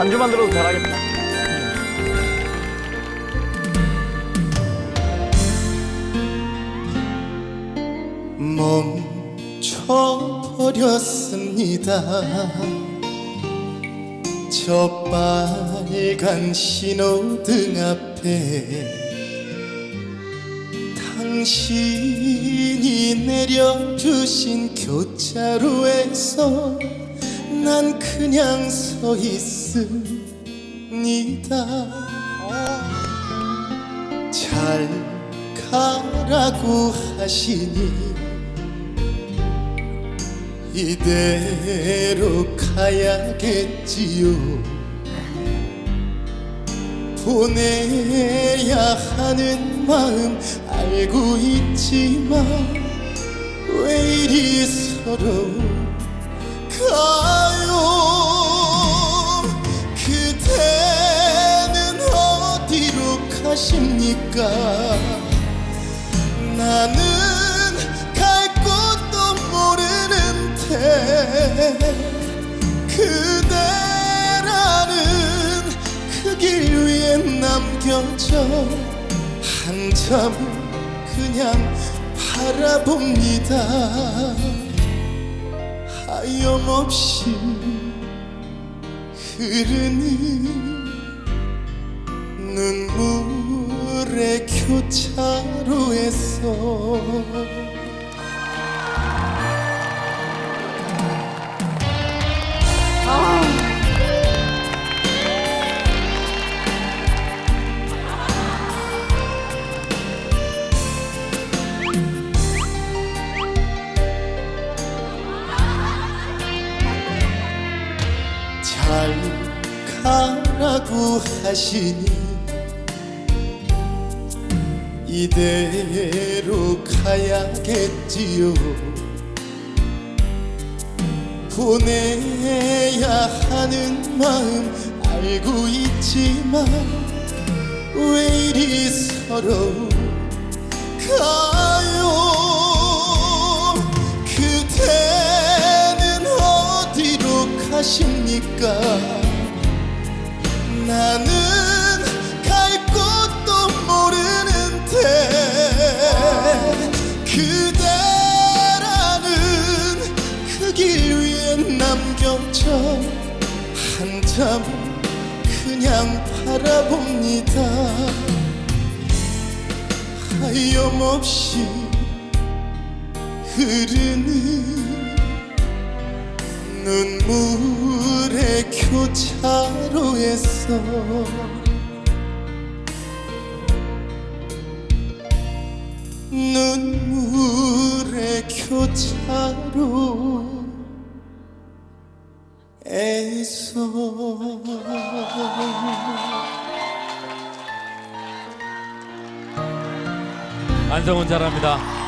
반주만 들어도 잘하겠다. 멈춰버렸습니다 저 빨간 신호등 앞에 당신이 내려주신 교차로에서 난 그냥 서 있습니다. 잘 가라고 하시니 이대로 가야겠지요. 보내야 하는 마음 알고 있지만 왜 이리 서러울 까요. 그대는 어디로 가십니까? 나는 갈 곳도 모르는데 그대라는 그 길 위에 남겨져 한참 그냥 바라봅니다 하염없이 흐르는 눈물의 교차로에서 가라고 하시니 이대로 가야겠지요. 보내야 하는 마음 알고 있지만 왜 이리 서러울까요? 그대는 어디로 가십니까 나는 갈 곳도 모르는데 그대라는 그 길 위에 남겨져 한참 그냥 바라봅니다. 하염없이 흐르는 눈물 의 교차로에서 눈물의 교차로 에서 안성훈 잘합니다.